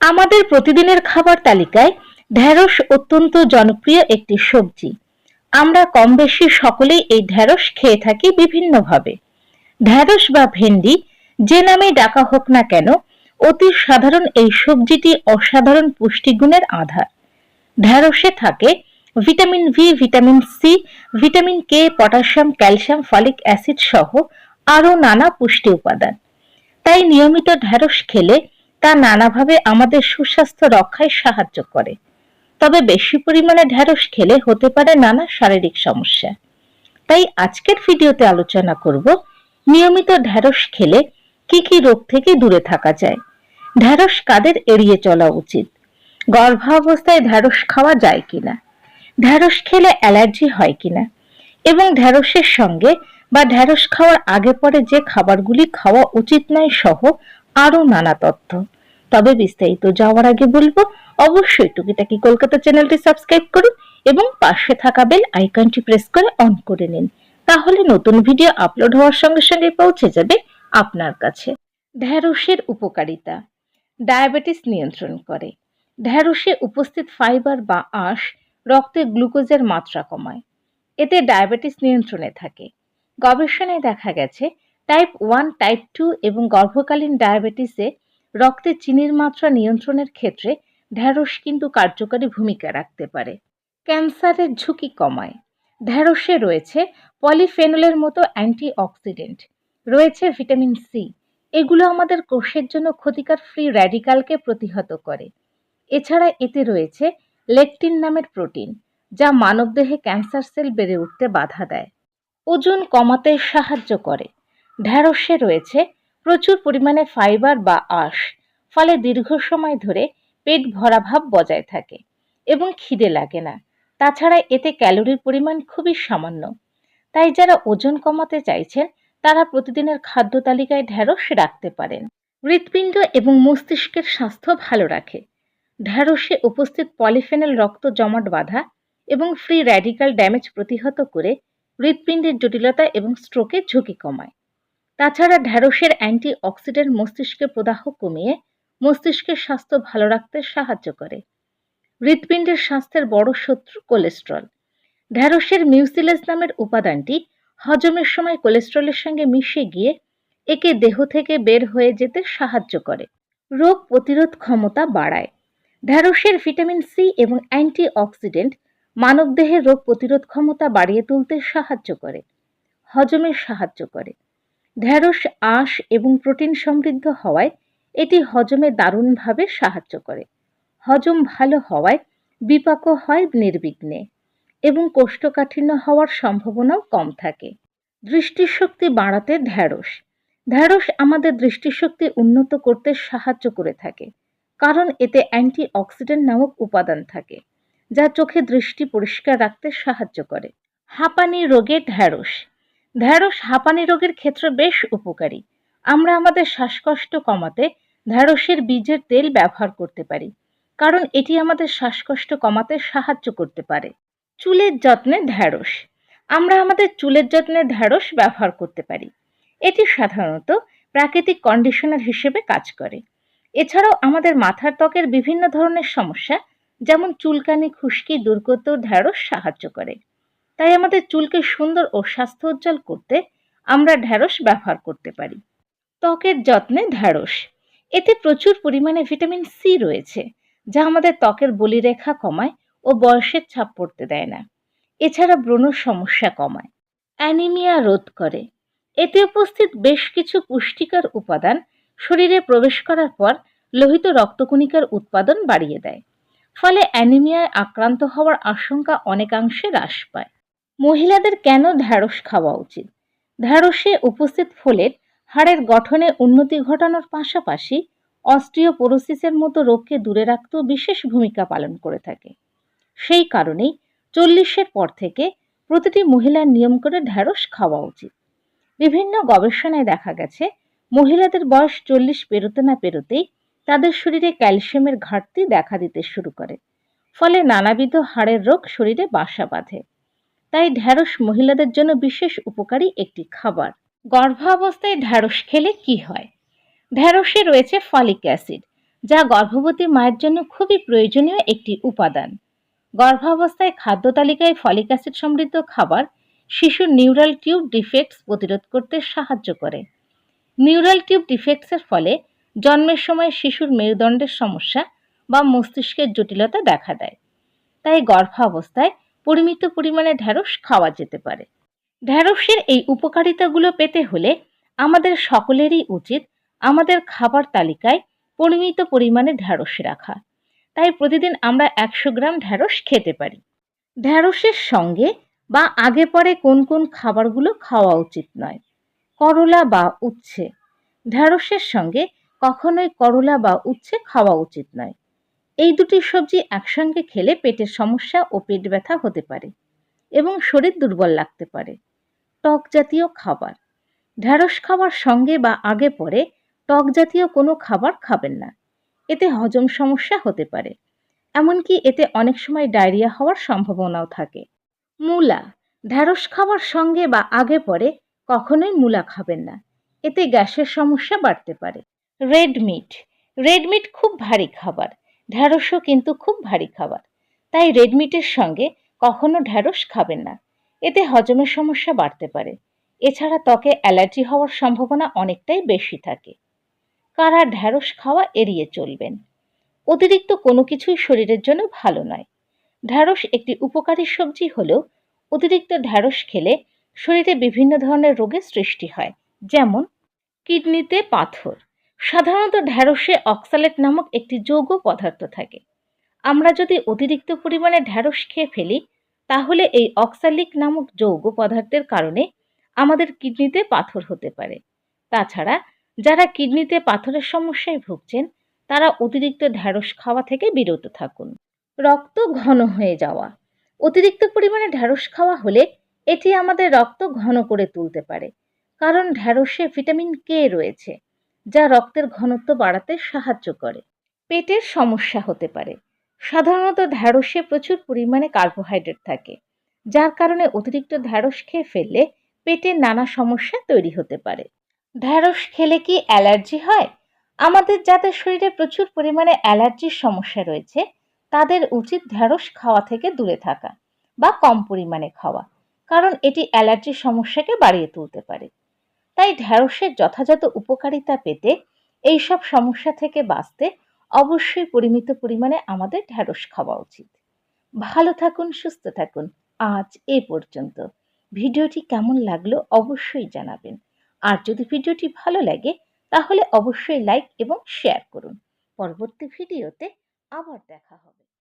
আমাদের প্রতিদিনের খাবার তালিকায় ঢ্যাঁড়স অত্যন্ত জনপ্রিয় একটি সবজি। আমরা কম বেশি সকলেই এই ঢ্যাঁড়স খেয়ে থাকি বিভিন্নভাবে। ঢ্যাঁড়স বা ভেন্ডি যে নামে ডাকা হোক না কেন, অতি সাধারণ এই সবজিটি অসাধারণ পুষ্টিগুণের আধার। ঢ্যাঁড়সে থাকে vitamin V, vitamin C, vitamin K, potassium, calcium, folic acid সহ আরও নানা পুষ্টি উপাদান। তাই নিয়মিত ঢ্যাঁড়স খেলে তা নানাভাবে আমাদের সুস্বাস্থ্য রক্ষায় সাহায্য করে। তবে বেশি পরিমাণে ঢ্যাঁড়স খেলে হতে পারে নানা শারীরিক সমস্যা। তাই আজকের ভিডিওতে আলোচনা করব, নিয়মিত ঢ্যাঁড়স খেলে কি কি রোগ থেকে দূরে থাকা যায়? ঢ্যাঁড়স কাদের এড়িয়ে চলা উচিত? গর্ভাবস্থায় ঢ্যাঁড়স খাওয়া যায় কিনা? ঢ্যাঁড়স খেলে অ্যালার্জি হয় কিনা? এবং ঢ্যাঁড়সের সঙ্গে বা ঢ্যাঁড়স খাওয়ার আগে পরে যে খাবারগুলি খাওয়া উচিত নয় সহ আরও নানা তথ্য। তবে বিস্তারিত যাওয়ার আগে বলব, অবশ্যই টুকিটাকি কলকাতা চ্যানেলটি সাবস্ক্রাইব করুন এবং পাশে থাকা বেল আইকনটি প্রেস করে অন করে নিন। তাহলে নতুন ভিডিও আপলোড হওয়ার সঙ্গে সঙ্গে পৌঁছে যাবে আপনার কাছে। ঢ্যাঁড়সের উপকারিতা। ডায়াবেটিস নিয়ন্ত্রণ করে। ঢ্যাঁড়সে উপস্থিত ফাইবার বা আঁশ রক্তে গ্লুকোজের মাত্রা কমায়। এতে ডায়াবেটিস নিয়ন্ত্রণে থাকে। গবেষণায় দেখা গেছে টাইপ ওয়ান টাইপ টু এবং গর্ভকালীন ডায়াবেটিসে রক্তে চিনির মাত্রা নিয়ন্ত্রণের ক্ষেত্রে ঢ্যাঁড়স কিন্তু কার্যকরী ভূমিকা রাখতে পারে। ক্যান্সারের ঝুঁকি কমায়। ঢ্যাঁড়সে রয়েছে পলিফেনলের মতো অ্যান্টিঅক্সিডেন্ট রয়েছে ভিটামিন সি এগুলো আমাদের কোষের জন্য ক্ষতিকর ফ্রি র্যাডিকালকে প্রতিহত করে। এছাড়া এতে রয়েছে লেকটিন নামের প্রোটিন যা মানবদেহে ক্যান্সার সেল বেড়ে উঠতে বাধা দেয়। ওজন কমাতে সাহায্য করে। ঢ্যাঁড়সে রয়েছে প্রচুর পরিমাণে ফাইবার বা আঁশ, ফলে দীর্ঘ সময় ধরে পেট ভরা ভাব বজায় থাকে এবং খিদে লাগে না। তাছাড়া এতে ক্যালোরির পরিমাণ খুবই সামান্য। তাই যারা ওজন কমাতে চাইছেন, তারা প্রতিদিনের খাদ্য তালিকায় ঢ্যাঁড়স রাখতে পারেন। হৃৎপিণ্ড এবং মস্তিষ্কের স্বাস্থ্য ভালো রাখে। ঢ্যাঁড়সে উপস্থিত পলিফেনল রক্ত জমাট বাঁধা এবং ফ্রি র্যাডিক্যাল ড্যামেজ প্রতিহত করে হৃৎপিণ্ডের জটিলতা এবং স্ট্রোকের ঝুঁকি কমায়। তাছাড়া ঢ্যাঁড়সের অ্যান্টি অক্সিডেন্ট মস্তিষ্কের প্রদাহ কমিয়ে মস্তিষ্কের স্বাস্থ্য ভালো রাখতে সাহায্য করে। হৃৎপিণ্ডের স্বাস্থ্যের বড় শত্রু কোলেস্ট্রল ঢ্যাঁড়সের মিউসিলেস নামের উপাদানটি হজমের সময় কোলেস্ট্রলের সঙ্গে মিশে গিয়ে একে দেহ থেকে বের হয়ে যেতে সাহায্য করে। রোগ প্রতিরোধ ক্ষমতা বাড়ায়। ঢ্যাঁড়সের ভিটামিন সি এবং অ্যান্টি অক্সিডেন্ট মানবদেহের রোগ প্রতিরোধ ক্ষমতা বাড়িয়ে তুলতে সাহায্য করে, হজমে সাহায্য করে। ঢ্যাঁড়স আঁশ এবং প্রোটিন সমৃদ্ধ হওয়ায় এটি হজমে দারুণভাবে সাহায্য করে। হজম ভালো হওয়ায় বিপাকও হয় নির্বিঘ্নে এবং কোষ্ঠকাঠিন্য হওয়ার সম্ভাবনাও কম থাকে। দৃষ্টিশক্তি বাড়াতে ঢ্যাঁড়স ঢ্যাঁড়স আমাদের দৃষ্টিশক্তি উন্নত করতে সাহায্য করে থাকে, কারণ এতে অ্যান্টি অক্সিডেন্ট নামক উপাদান থাকে। যা চোখে দৃষ্টি পরিষ্কার রাখতে সাহায্য করে। হাঁপানি রোগে ঢ্যাঁড়স। ঢ্যাঁড়স হাঁপানি রোগের ক্ষেত্রে বেশ উপকারী। আমরা আমাদের শ্বাসকষ্ট কমাতে ঢ্যাঁড়সের বীজের তেল ব্যবহার করতে পারি, কারণ এটি আমাদের শ্বাসকষ্ট কমাতে সাহায্য করতে পারে। চুলের যত্নে ঢ্যাঁড়স। আমরা আমাদের চুলের যত্নে ঢ্যাঁড়স ব্যবহার করতে পারি। এটি সাধারণত প্রাকৃতিক কন্ডিশনার হিসেবে কাজ করে। এছাড়াও আমাদের মাথার ত্বকের বিভিন্ন ধরনের সমস্যা যেমন চুলকানি খুশকি দূর করতেও ঢ্যাঁড়স সাহায্য করে। তাই আমাদের চুলকে সুন্দর ও স্বাস্থ্য উজ্জ্বল করতে আমরা ঢ্যাঁড়স ব্যবহার করতে পারি। ত্বকের যত্নে ঢ্যাঁড়স। এতে প্রচুর পরিমাণে ভিটামিন সি রয়েছে, যা আমাদের ত্বকের বলিরেখা কমায় ও বয়সের ছাপ পড়তে দেয় না। এছাড়া ব্রণ সমস্যা কমায়, অ্যানিমিয়া রোধ করে। এতে উপস্থিত বেশ কিছু পুষ্টিকর উপাদান শরীরে প্রবেশ করার পর লোহিত রক্তকণিকার উৎপাদন বাড়িয়ে দেয়। ফলে অ্যানিমিয়ায় আক্রান্ত হওয়ার আশঙ্কা অনেকাংশে হ্রাস পায়। মহিলাদের কেন ঢ্যাঁড়স খাওয়া উচিত? ঢ্যাঁড়সে উপস্থিত ফোলেট হাড়ের গঠনে উন্নতি ঘটানোর পাশাপাশি অস্ট্রিওপোরোসিসের মতো রোগকে দূরে রাখতেও বিশেষ ভূমিকা পালন করে থাকে। সেই কারণেই চল্লিশের পর থেকে প্রতিটি মহিলার নিয়ম করে ঢ্যাঁড়স খাওয়া উচিত। বিভিন্ন গবেষণায় দেখা গেছে, মহিলাদের বয়স চল্লিশ পেরোতে না পেরোতেই তাদের শরীরে ক্যালসিয়ামের ঘাটতি দেখা দিতে শুরু করে। ফলে নানাবিধ হাড়ের রোগ শরীরে বাসা বাঁধে। তাই ঢ্যাঁড়স মহিলাদের জন্য বিশেষ উপকারী একটি খাবার। গর্ভাবস্থায় ঢ্যাঁড়স খেলে কি হয়? ঢ্যাঁড়সে রয়েছে ফলিক অ্যাসিড, যা গর্ভবতী মায়ের জন্য খুবই প্রয়োজনীয় একটি উপাদান। গর্ভাবস্থায় খাদ্য তালিকায় ফলিক অ্যাসিড সমৃদ্ধ খাবার শিশুর নিউরাল টিউব ডিফেক্টস প্রতিরোধ করতে সাহায্য করে। নিউরাল টিউব ডিফেক্টসের ফলে জন্মের সময় শিশুর মেরুদণ্ডের সমস্যা বা মস্তিষ্কের জটিলতা দেখা দেয়। তাই গর্ভাবস্থায় পরিমিত পরিমাণে ঢ্যাঁড়স খাওয়া যেতে পারে। ঢ্যাঁড়সের এই উপকারিতাগুলো পেতে হলে আমাদের সকলেরই উচিত আমাদের খাবার তালিকায় পরিমিত পরিমাণে ঢ্যাঁড়স রাখা। তাই প্রতিদিন আমরা একশো গ্রাম ঢ্যাঁড়স খেতে পারি। ঢ্যাঁড়সের সঙ্গে বা আগে পরে কোন কোন খাবারগুলো খাওয়া উচিত নয়। করলা বা উচ্ছে। ঢ্যাঁড়সের সঙ্গে কখনোই করলা বা উচ্ছে খাওয়া উচিত নয়। এই দুটি সবজি একসঙ্গে খেলে পেটের সমস্যা ও পেট ব্যথা হতে পারে এবং শরীর দুর্বল লাগতে পারে। টক জাতীয় খাবার। ঢ্যাঁড়স খাওয়ার সঙ্গে বা আগে পরে টক জাতীয় কোনো খাবার খাবেন না। এতে হজম সমস্যা হতে পারে। এমনকি এতে অনেক সময় ডায়রিয়া হওয়ার সম্ভাবনাও থাকে। মূলা। ঢ্যাঁড়স খাওয়ার সঙ্গে বা আগে পরে কখনোই মূলা খাবেন না। এতে গ্যাসের সমস্যা বাড়তে পারে। Red meat. রেড মিট খুব ভারী খাবার। ঢ্যাঁড়সও কিন্তু খুব ভারী খাবার। তাই রেড মিটের সঙ্গে কখনো ঢ্যাঁড়স খাবেন না। এতে হজমের সমস্যা বাড়তে পারে। এছাড়া ত্বকে অ্যালার্জি হওয়ার সম্ভাবনা অনেকটাই বেশি থাকে। কারা ঢ্যাঁড়স খাওয়া এড়িয়ে চলবেন? অতিরিক্ত কোনো কিছুই শরীরের জন্য ভালো নয়। ঢ্যাঁড়স একটি উপকারী সবজি হলেও অতিরিক্ত ঢ্যাঁড়স খেলে শরীরে বিভিন্ন ধরনের রোগের সৃষ্টি হয়, যেমন কিডনিতে পাথর। সাধারণত ঢ্যাঁড়সে অক্সালেট নামক একটি যৌগ পদার্থ থাকে। আমরা যদি অতিরিক্ত পরিমাণে ঢ্যাঁড়স খেয়ে ফেলি, তাহলে এই অক্সালিক নামক যৌগ পদার্থের কারণে আমাদের কিডনিতে পাথর হতে পারে। তাছাড়া, যারা কিডনিতে পাথরের সমস্যায় ভুগছেন, তারা অতিরিক্ত ঢ্যাঁড়স খাওয়া থেকে বিরত থাকুন। রক্ত ঘন হয়ে যাওয়া। অতিরিক্ত পরিমাণে ঢ্যাঁড়স খাওয়া হলে এটি আমাদের রক্ত ঘন করে তুলতে পারে, কারণ ঢ্যাঁড়সে ভিটামিন কে রয়েছে। যা রক্তের ঘনত্ব বাড়াতে সাহায্য করে। পেটের সমস্যা হতে পারে। সাধারণত ঢ্যাঁড়সে প্রচুর পরিমাণে কার্বোহাইড্রেট থাকে, যার কারণে অতিরিক্ত ঢ্যাঁড়স খেয়ে ফেললে পেটে নানা সমস্যা তৈরি হতে পারে। ঢ্যাঁড়স খেলে কি অ্যালার্জি হয়? আমাদের যাদের শরীরে প্রচুর পরিমাণে অ্যালার্জির সমস্যা রয়েছে, তাদের উচিত ঢ্যাঁড়স খাওয়া থেকে দূরে থাকা বা কম পরিমাণে খাওয়া, কারণ এটি অ্যালার্জির সমস্যাকে বাড়িয়ে তুলতে পারে। তাই ঢ্যাঁড়সের যথাযথ উপকারিতা পেতে এইসব সমস্যা থেকে বাঁচতে অবশ্যই পরিমিত পরিমাণে আমাদের ঢ্যাঁড়স খাওয়া উচিত। ভালো থাকুন, সুস্থ থাকুন। আজ এ পর্যন্ত। ভিডিওটি কেমন লাগল অবশ্যই জানাবেন। আর যদি ভিডিওটি ভালো লাগে, তাহলে অবশ্যই লাইক এবং শেয়ার করুন। পরবর্তী ভিডিওতে আবার দেখা হবে।